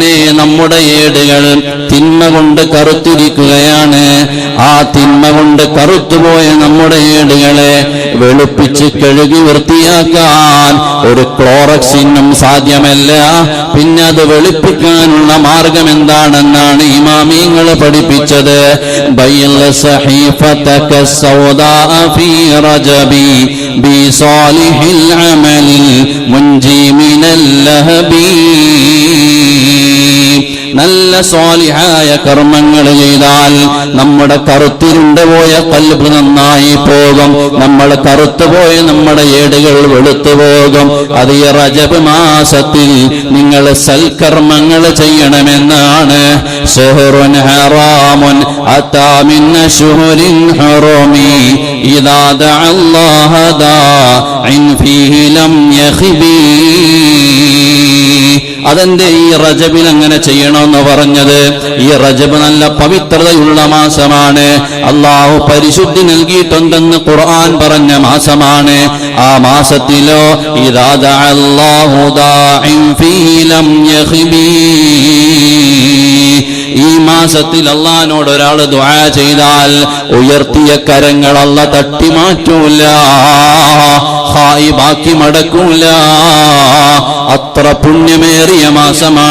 മോനെ നമ്മുടെ ഏടുകൾ തിന്മ കൊണ്ട് കറുത്തിരിക്കുകയാണ്. ആ തിന്മ കൊണ്ട് കറുത്തുപോയ നമ്മുടെ ഏടുകളെ വെളുപ്പിച്ച് കഴുകി വൃത്തിയാക്കാൻ ഒരു ക്ലോറക്സിനും സാധ്യമല്ല. പിന്നെ അത് വെളുപ്പിക്കാനുള്ള മാർഗം എന്താണെന്നാണ് ഇമാമിങ്ങൾ പഠിപ്പിച്ചത്. ബൈൽ സഹീഫതക നല്ല സ്വാലിഹായ കർമ്മങ്ങൾ ചെയ്താൽ നമ്മുടെ കറുത്തിരുണ്ട് പോയ കൽബ് നന്നായി പോകും. നമ്മൾ കറുത്തുപോയ നമ്മുടെ ഏടുകൾ വെളുത്തു പോകും. അത് ഈ റജബ് മാസത്തിൽ നിങ്ങൾ സൽക്കർമ്മങ്ങൾ ചെയ്യണമെന്നാണ്. സുഹറുൻ ഹറാമുൻ ദഅ ഇൻ ഫീഹി ലം യഖ്ബി. അതെന്റെ ഈ റജബിൽ അങ്ങനെ ചെയ്യണമെന്ന് പറഞ്ഞത്? ഈ റജബ് നല്ല പവിത്രതയുള്ള മാസമാണ്. അള്ളാഹു പരിശുദ്ധി നൽകിയിട്ടുണ്ടെന്ന് ഖുർആൻ പറഞ്ഞ മാസമാണ്. ആ മാസത്തിലോ ഈ മാസത്തിൽ അള്ളഹാനോട് ഒരാൾ ദുആ ചെയ്താൽ ഉയർത്തിയ കരങ്ങൾ തട്ടി മാറ്റൂല ഹായി ബാക്കി മടക്കൂല. അത്ര പുണ്യമേറിയ മാസമാണ്.